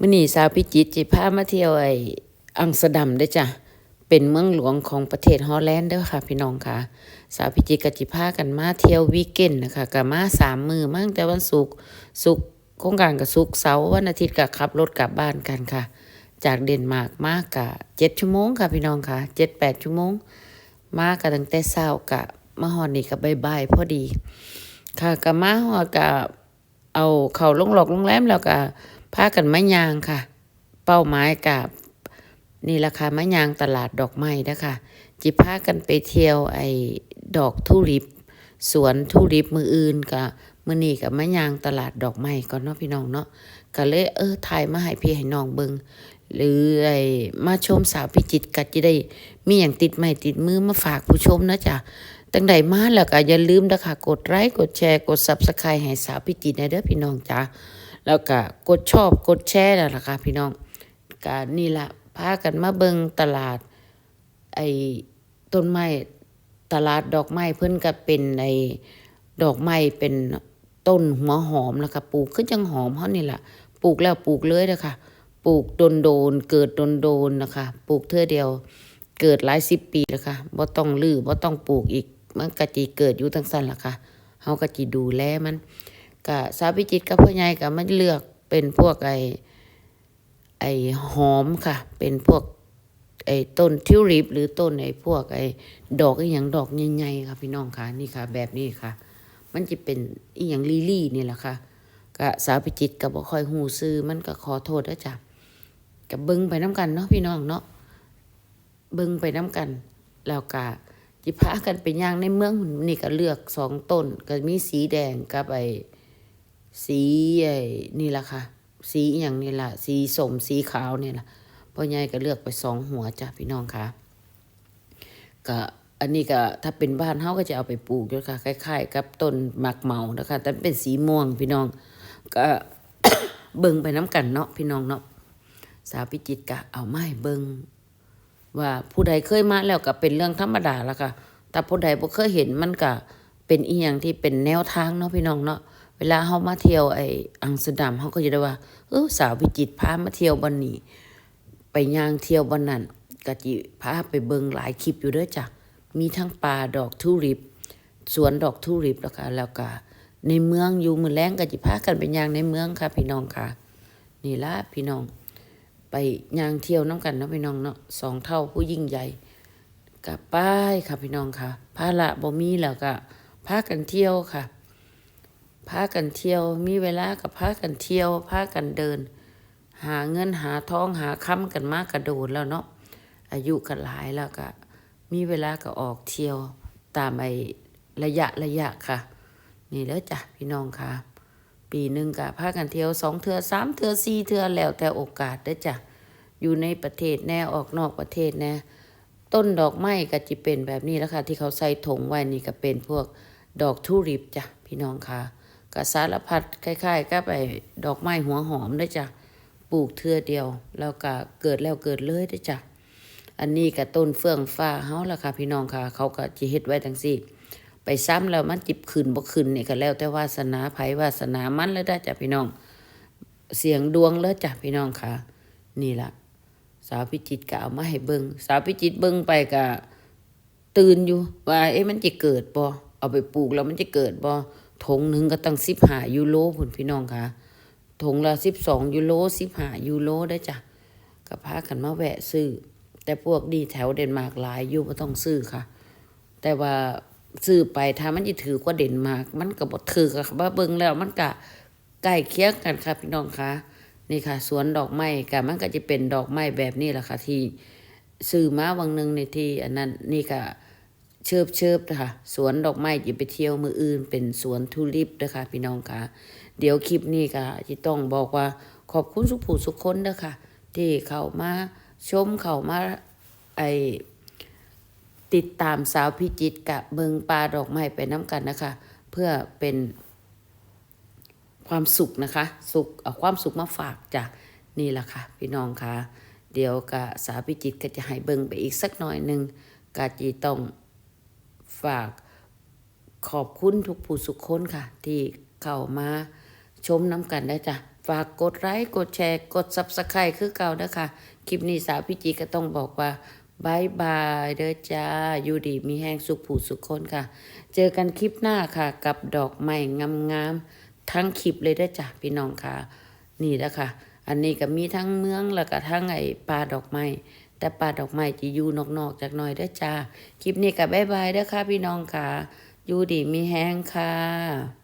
มื้อนี้สาวพิจิตรจิพามาเที่ยวไออัมสเดัมเด้จ้ะ เป็นเมืองหลวงของประเทศฮอลแลนด์เด้อค่ะ พี่น้องค่ะ สาวพิจิตรก็จิพากันมาเที่ยววีเกนนะคะก็มาสามมือมาตั้งแต่วันศุกร์ศุกร์โครงการก็ศุกร์เสาร์วันอาทิตย์ก็ขับรถกลับบ้านกันค่ะ จากเดนมาร์กมากกะเจ็ดชั่วโมงค่ะพี่น้องค่ะเจ็ดแปดชั่วโมง มากันตั้งแต่เช้ากะมาฮอดนี่ก็บ่ายๆพอดี ค่ะก็มาฮอดก็เอาเข้าลงหลอกโรงแรมแล้วก็ พากันมายางค่ะ เป้าหมายกับนี่ราคามายางตลาดดอกไม้นะคะจิพากันไปเที่ยวไอ้ดอกทุลิปสวนทุลิปมืออื่นก็มื้อนี้ก็มายางตลาดดอกไม้ก่อนเนาะพี่น้องเนาะก็เลยเออถ่ายมาให้พี่ให้น้องเบิงหรือไอ้มาชมสาวพิจิตรก็จะได้ มีอย่างติดไม้ติดมือมาฝากผู้ชมนะจ๊ะตั้งใดมาแล้วก็อย่าลืมนะคะกดไลค์กดแชร์กด Subscribe ให้สาวพิจิตนะเด้อพี่น้องจ้า แล้วก็กดชอบกดแชร์นั่นล่ะค่ะพี่น้องก็นี่ละพากันมาเบิงตลาด ไอ้ต้นไม้ตลาดดอกไม้เพิ่อนก็เป็นไอ้ดอกไม้เป็นต้นหัวหอมนะคะปลูกขึ้นจังหอมเฮานี่ละปลูกแล้วปลูกเลยเด้อค่ะปลูกโดนโดนเกิดโดนโดนนะคะ ปลูกเท่อเดียวเกิดหลายสิบปีแล้วค่ะบ่ต้องลื้อบ่ต้องปลูกอีก มันก็จิเกิดอยู่ทั้งสั้นล่ะค่ะเฮาก็จิดูแลมัน ก็สาวพิจิตกับพ่อใหญ่ก็มันเลือกเป็นพวกไอ้ไอ้หอมค่ะ เป็นพวกไอ้ต้นทิวลิปหรือต้นไอ้พวกไอ้ดอกอีหยังดอกใหญ่ๆค่ะพี่น้องค่ะนี่ค่ะ แบบนี้ค่ะ มันจะเป็นอีหยังลิลี่นี่แหละค่ะก็สาวพิจิตก็บ่คอยฮู้ชื่อมันก็ขอโทษเด้อจ้ะก็เบิ่งไปนํกันเนาะพี่น้องเนาะเบิ่งไปน้ำกัน แล้วก็จิพากันไปย่างในเมืองนี่ก็เลือกสองต้น ก็มีสีแดงกับไอ้ สีไอ้นี่ละค่ะ สีอย่างนี่ละสีสมสีขาวนี่ละพ่อใหญ่ก็เลือกไปสองหัวจ้ะพี่น้องค่ะก็อันนี้ก็ถ้าเป็นบ้านเฮาก็จะเอาไปปลูกด้วยค่ะคล้ายๆกับต้นหมากเมานะคะแต่เป็นสีม่วงพี่น้อง ก็เบิ่งไปน้ำกันเนาะพี่น้องเนาะสาวพิจิตก็เอาไม้เบิ่งว่าผู้ใดเคยมาแล้วก็เป็นเรื่องธรรมดาแล้วค่ะแต่ผู้ใดบ่เคยเห็นมันก็เป็นอีหยังที่เป็นแนวทางเนาะพี่น้องเนาะ เวลาเฮามาเที่ยวไอ้อัมสเดัมเฮาก็จะได้ว่าเออสาวพิจิตพามาเที่ยวบันนี้ ไปย่างเที่ยวบันนั้นก็จิพาไปเบิ่งหลายคลิปอยู่เด้อจ้ะมีทั้งป่าดอกทุลิปสวนดอกทุลิปแล้วก็แล้วก็ในเมืองอยู่มือแลงก็จิพากันไปย่างในเมืองค่ะ พี่น้องค่ะ นี่ละพี่น้อง ไปย่างเที่ยวน้ำกันเนาะพี่น้องเนาะสองเท่าผู้ยิ่งใหญ่กลับป้ายค่ะพี่น้องค่ะภาระบ่มีแล้วก็พากันเที่ยวค่ะ พากันเที่ยว มีเวลากับพากันเที่ยวพากันเดิน หาเงินหาทองหาค้ำกันมากกระโดดแล้วเนาะอายุก็หลายแล้วก็ มีเวลาก็ออกเที่ยว ตามไอระยะระยะค่ะ นี่เด้อจ้ะพี่น้องค่ะ ปีหนึ่งกะพากันเที่ยวสองเทือสามเทือสี่เทือแล้วแต่โอกาสเด้อจ้ะอยู่ในประเทศแน่ออกนอกประเทศแน่ต้นดอกไม้ก็จะเป็นแบบนี้แล้วค่ะ ที่เขาใส่ถุงไว้นี่ก็เป็นพวกดอกทุริปจ้ะพี่น้องค่ะ ก็สารพัดคล้ายๆก็ไปดอกไม้หัวหอมเด้จ้ะปลูกเทือเดียว แล้วก็เกิดแล้วเกิดเลยเด้จ้ะอันนี้ก็ต้นเฟื่องฟ้าเฮาล่ะค่ะพี่น้องค่ะ เขาก็จะเฮ็ดไว้จังซี่ ไปซ้ำแล้วมันจิบขึ้นบ่ขึ้นนี่ก็แล้วแต่วาสนาไผวาสนามันแล้วได้จ้ะพี่น้อง เสียงดวงแล้วจ้ะพี่น้องค่ะ นี่ล่ะ สาวพิจิตก็เอามาให้เบิงสาวพิจิตเบิงไปก็ตื่นอยู่ว่าเอ๊ะมันจะเกิดบ่เอาไปปลูกแล้วมันจะเกิดบ่ ถงหนึ่งก็ตั้งสิบห้ายูโรพุ่นพี่น้องค่ะถงละสิบสองยูโรสิบห้ายูโรได้จ้ะก็พากันมาแวะซื้อ แต่พวกดีแถวเดนมาร์กหลายอยู่บ่ต้องซื้อค่ะ แต่ว่าซื้อไปถ้ามันจะถือกว่าเดนมากมันก็บ่ถือกับว่าเบิ่งแล้ว มันก็ใกล้เคียงกันค่ะพี่น้องคะนี่ค่ะ สวนดอกไม้ก็มันก็จะเป็นดอกไม้แบบนี้แหละค่ะที่ซื้อมาวังหนึ่งในที่อันนั้นนี่ก็ เชิบเชิบนะคะสวนดอกไม้จะไปเที่ยวมืออื่น เป็นสวนทุลิปนะคะพี่น้องคะเดี๋ยวคลิปนี้ก็จะต้องบอกว่าขอบคุณสุผู้สุกคนนะคะที่เข้ามาชมเข้ามาไอติดตามสาวพิจิตกับเบิงปลาดอกไม้ไปน้ำกันนะคะ เพื่อเป็นความสุขนะคะสุขเอาความสุขมาฝากจ้ะนี่แหละค่ะ พี่น้องค่ะ เดี๋ยวกะสาวพิจิตก็จะให้เบิงไปอีกสักหน่อยหนึ่งกะจีต้อง ฝากขอบคุณทุกผู้สุขคนค่ะ ที่เข้ามาชมน้ำกันได้จ้ะ ฝากกดไลค์กดแชร์กด Subscribe คือเก่าเด้อค่ะคลิปนี้สาวพี่จีก็ต้องบอกว่าบายบายเด้อจ้า อยู่ดีมีแห้งสุขผู้สุขคนค่ะ เจอกันคลิปหน้าค่ะ กับดอกไม้งามๆทั้งคลิปเลยเด้อจ้ะพี่น้องค่ะ นี่แหละค่ะอันนี้ก็มีทั้งเมืองแล้วก็ทั้งไอ้ป่าดอกไม้ แต่ป่าดอกไม้จะอยู่นอกๆจากหน่อยเด้อจ้า คลิปนี้กับบายบายเด้อค่ะพี่น้องค่ะ อยู่ดีมีแห้งค่ะ